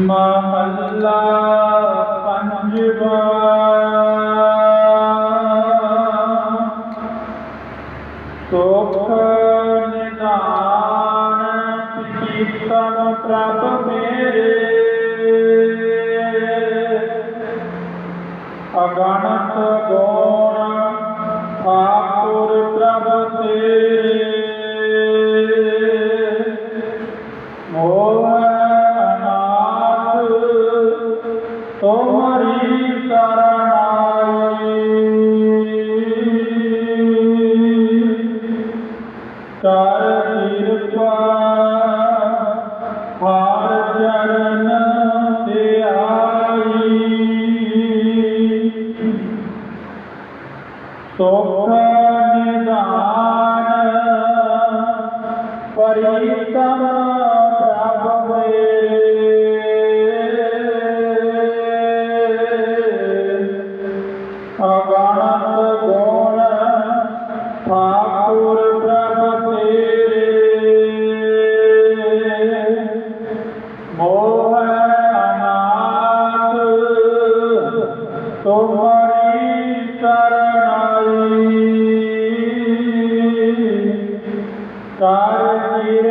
ਮਹੱਲਾ ਪੰਜਵਾ ਸੁਖ ਨਿਦਾਨ ਕੀਰਤਨ ਪ੍ਰਭ ਮੇਰੇ ਅਗਣਤ ਗੁਣ ਠਾਕੁਰ ਪ੍ਰਭ ਤੇਰੇ ਤੁਮਰੀ ਸਰਣਾਈ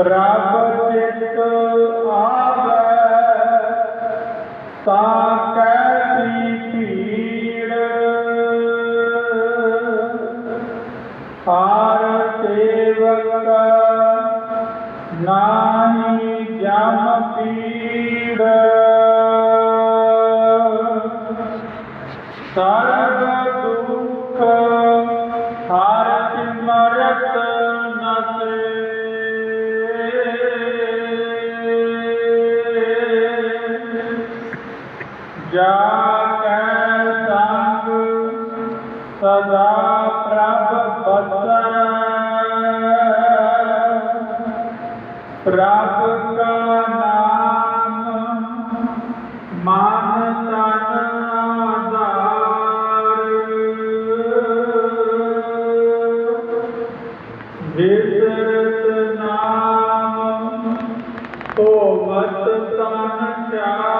ਪ੍ਰਭ ਚਿਤ ਆਵੈ ਤਾ ਕੈ ਪੀੜ ਹਾਰ ਸੇਵਕ ਨਾਹੀ ਜਮ ਪੀੜ। ਸਰਬ ਦੁਖ ਹਰ ਸਿਮਰਤ ਜਾ ਕੈ ਸੰਗ ਸਦਾ ਪ੍ਰਭ ਬਸੈ। ਪ੍ਰਭ ਕਾ ਨਾਮ ਮਨ ਤਨ ਆਧਾਰ। ਵਿਸਰਤ ਨਾਮ ਕੋ ਮਤ ਤਨ ਚਾਰ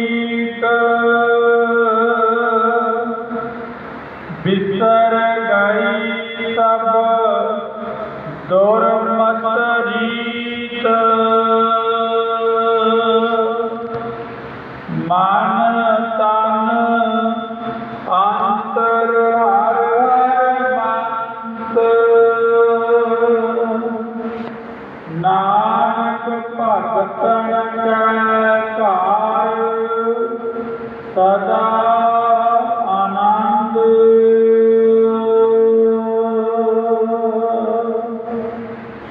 ਬਿਸਰ ਗਈ ਸਭ ਦੁਰਮਤ ਰੀਤ ਮਨ ਤਨ ਅੰਤਰ ਹਰ ਹਰ ਮੰਤ। ਨਾਨਕ ਭਗਤਨ ਕੈ ਘਰ ਸਦਾ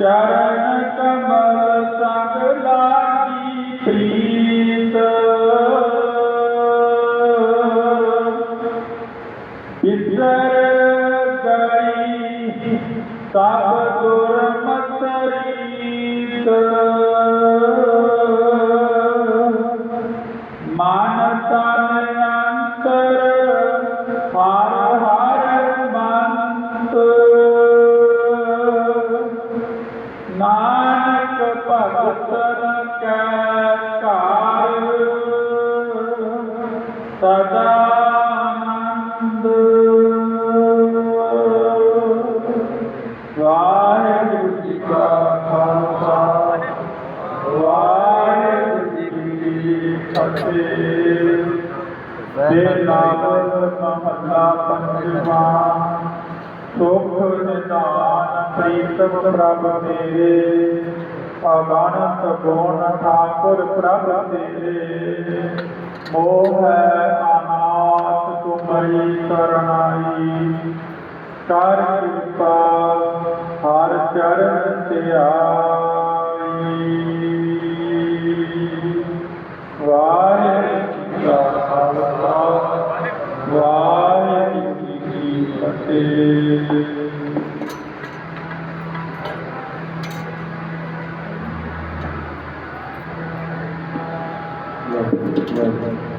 ਚਰਨ ਕਮਲ ਸੰਗ ਲਾਗੀ ਪ੍ਰੀਤ ਬਿਸਰ ਗਈ ਸਭ ਸਦਾਨੰਦ ਵਾਹਿਗੁਰੂ ਜੀ ਕਾ ਖਾਲਸਾ। ਵਾਹਿਗੁਰੂ ਜੀ ਕੀ ਫਤਿਹ। ਦੇ ਨਾਮ ਮਹੱਲਾ ਪੰਜਵਾਂ। ਸੁਖ ਨਿਦਾਨ ਪ੍ਰੀਤਮ ਪ੍ਰਭ ਤੇਰੇ। ਅਗਣਤ ਗੁਣ ਠਾਕੁਰ ਪ੍ਰਭ ਤੇਰੇ। ਮੋਹ ਹੈ ਅਨਾਥ ਤੁਮਰੀ ਸਰਣਾਈ। ਕਰ ਕਿਰਪਾ, ਹਰ ਚਰਨ ਧਿਆਈ ਵਾਹਿਗੁਰੂ